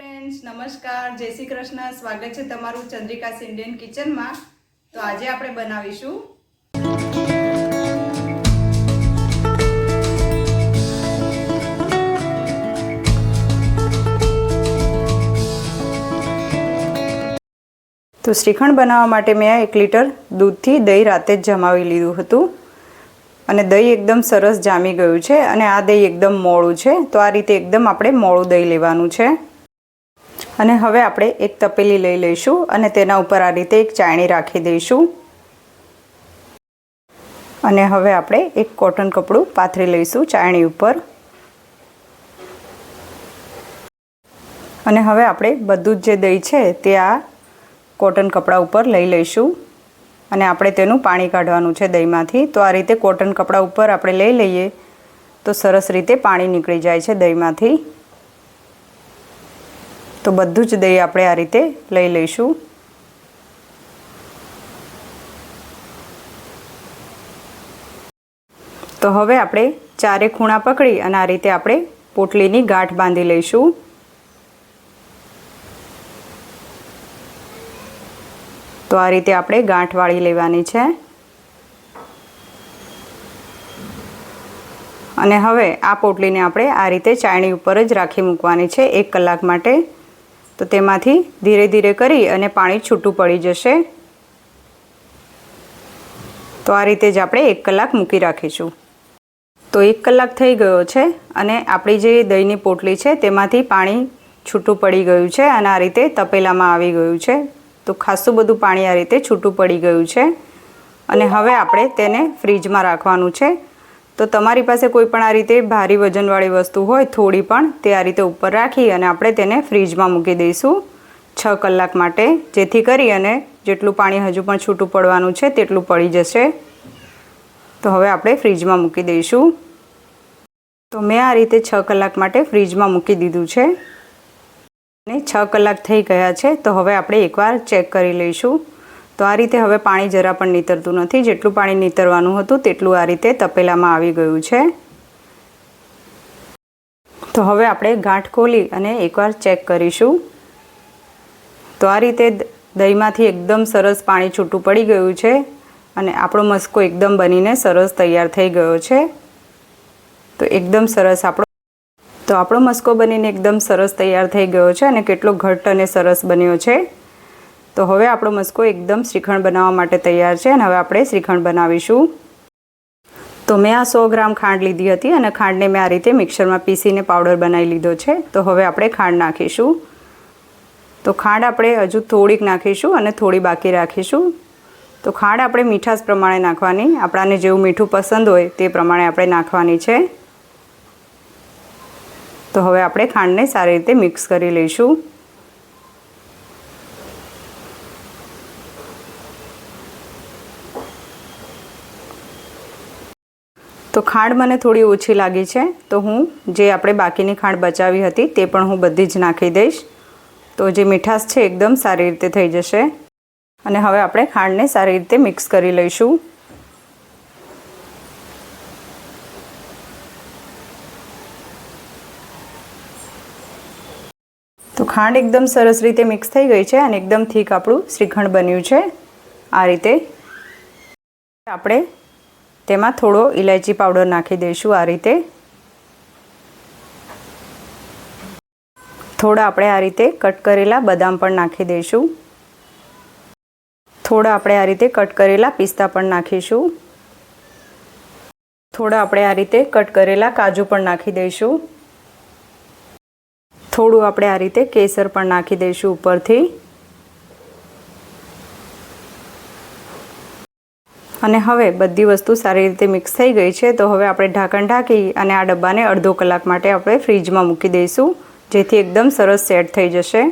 Friends નમસ્કાર, જય શ્રી કૃષ્ણ, સ્વાગત છે તમારું ચંદ્રિકા ઇન્ડિયન કિચનમાં. તો આજે આપણે બનાવીશું. તો શ્રીખંડ બનાવવા માટે મેં એક લીટર દૂધથી દહીં રાતે જ જમાવી લીધું હતું. અને દહીં એકદમ સરસ જામી ગયું છે અને આ દહીં એકદમ મોળું છે. તો આ રીતે એકદમ આપણે મોળું દહીં લેવાનું છે. અને હવે આપણે એક તપેલી લઈ લઈશું અને તેના ઉપર આ રીતે એક ચાયણી રાખી દઈશું. અને હવે આપણે એક કોટન કપડું પાથરી લઈશું ચાયણી ઉપર. અને હવે આપણે બધું જ જે દહીં છે તે આ કોટન કપડા ઉપર લઈ લઈશું. અને આપણે તેનું પાણી કાઢવાનું છે દહીંમાંથી. તો આ રીતે કોટન કપડા ઉપર આપણે લઈ લઈએ તો સરસ રીતે પાણી નીકળી જાય છે દહીંમાંથી. તો બધું જ દહીં આપણે આ રીતે લઈ લઈશું. તો હવે આપણે ચારે ખૂણા પકડી અને આ રીતે આપણે પોટલીની ગાંઠ બાંધી લઈશું. તો આ રીતે આપણે ગાંઠ વાળી લેવાની છે. અને હવે આ પોટલીને આપણે આ રીતે ચાયણી ઉપર જ રાખી મૂકવાની છે એક કલાક માટે. તો તેમાંથી ધીરે ધીરે કરી અને પાણી છૂટું પડી જશે. તો આ રીતે જ આપણે એક કલાક મૂકી રાખીશું. તો એક કલાક થઈ ગયો છે અને આપણી જે દહીંની પોટલી છે તેમાંથી પાણી છૂટું પડી ગયું છે અને આ રીતે તપેલામાં આવી ગયું છે. તો ખાસું બધું પાણી આ રીતે છૂટું પડી ગયું છે. અને હવે આપણે તેને ફ્રીજમાં રાખવાનું છે. તો તમારી પાસે કોઈ પણ આ રીતે ભારી વજનવાળી વસ્તુ હોય, થોડી પણ, તે આ રીતે ઉપર રાખી અને આપણે તેને ફ્રીજમાં મૂકી દઈશું છ કલાક માટે. જેથી કરી અને જેટલું પાણી હજુ પણ છૂટું પડવાનું છે, તેટલું પડી જશે. તો હવે આપણે ફ્રીજમાં મૂકી દઈશું. તો મેં આ રીતે છ કલાક માટે ફ્રીજમાં મૂકી દીધું છે. અને છ કલાક થઈ ગયા છે, તો હવે આપણે એકવાર ચેક કરી લઈશું. તો આ રીતે હવે પાણી જરા પણ નીતરતું નથી. જેટલું પાણી નીતરવાનું હતું તેટલું આ રીતે તપેલામાં આવી ગયું છે. તો હવે આપણે ગાંઠ ખોલી અને એકવાર ચેક કરીશું. તો આ રીતે દહીંમાંથી એકદમ સરસ પાણી છૂટું પડી ગયું છે અને આપણો મસ્કો એકદમ બનીને સરસ તૈયાર થઈ ગયો છે. તો એકદમ સરસ આપણો તો આપણો મસ્કો બનીને એકદમ સરસ તૈયાર થઈ ગયો છે અને કેટલો ઘટ્ટ અને સરસ બન્યો છે. તો હવે આપણો મસ્કો એકદમ શ્રીખંડ બનાવવા માટે તૈયાર છે અને હવે આપણે શ્રીખંડ બનાવીશું. તો મેં આ સો ગ્રામ ખાંડ લીધી હતી અને ખાંડને મેં આ રીતે મિક્સરમાં પીસીને પાવડર બનાવી લીધો છે. તો હવે આપણે ખાંડ નાખીશું. તો ખાંડ આપણે હજુ થોડીક નાખીશું અને થોડી બાકી રાખીશું. તો ખાંડ આપણે મીઠાશ પ્રમાણે નાખવાની. આપણાને જેવું મીઠું પસંદ હોય તે પ્રમાણે આપણે નાખવાની છે. તો હવે આપણે ખાંડને સારી રીતે મિક્સ કરી લઈશું. તો ખાંડ મને થોડી ઓછી લાગી છે, તો હું જે આપણે બાકીની ખાંડ બચાવી હતી તે પણ હું બધી જ નાખી દઈશ. તો જે મીઠાશ છે એકદમ સારી રીતે થઈ જશે. અને હવે આપણે ખાંડને સારી રીતે મિક્સ કરી લઈશું. તો ખાંડ એકદમ સરસ રીતે મિક્સ થઈ ગઈ છે અને એકદમ થીક આપણું શ્રીખંડ બન્યું છે. આ રીતે આપણે તેમાં થોડો ઇલાયચી પાવડર નાખી દઈશું આ રીતે. થોડા આપણે આ રીતે કટ કરેલા બદામ પણ નાખી દઈશું. થોડા આપણે આ રીતે કટ કરેલા પિસ્તા પણ નાખીશું. થોડા આપણે આ રીતે કટ કરેલા કાજુ પણ નાખી દઈશું. થોડું આપણે આ રીતે કેસર પણ નાખી દઈશું ઉપરથી. અને હવે બધી વસ્તુ સારી રીતે મિક્સ થઈ ગઈ છે, તો હવે આપણે ઢાંકણ ઢાંકી અને આ ડબ્બાને અડધો કલાક માટે આપણે ફ્રીજમાં મૂકી દઈશું, જેથી એકદમ સરસ સેટ થઈ જશે.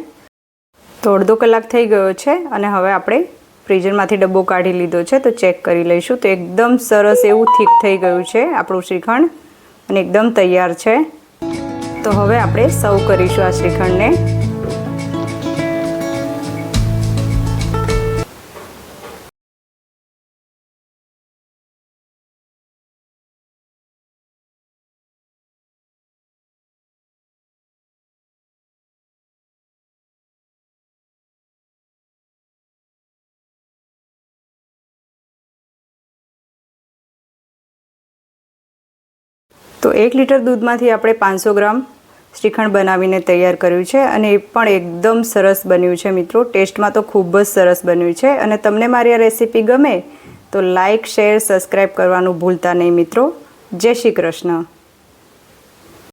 તો અડધો કલાક થઈ ગયો છે અને હવે આપણે ફ્રીઝરમાંથી ડબ્બો કાઢી લીધો છે, તો ચેક કરી લઈશું. તો એકદમ સરસ એવું થીક થઈ ગયું છે આપણું શ્રીખંડ અને એકદમ તૈયાર છે. તો હવે આપણે સર્વ કરીશું આ શ્રીખંડને. તો એક લીટર દૂધમાંથી આપણે પાંચસો ગ્રામ શ્રીખંડ બનાવીને તૈયાર કર્યું છે અને એ પણ એકદમ સરસ બન્યું છે મિત્રો. ટેસ્ટમાં તો ખૂબ જ સરસ બન્યું છે અને તમને મારી આ રેસીપી ગમે તો લાઇક શેર, સબસ્ક્રાઈબ કરવાનું ભૂલતા નહીં મિત્રો. જય શ્રી કૃષ્ણ.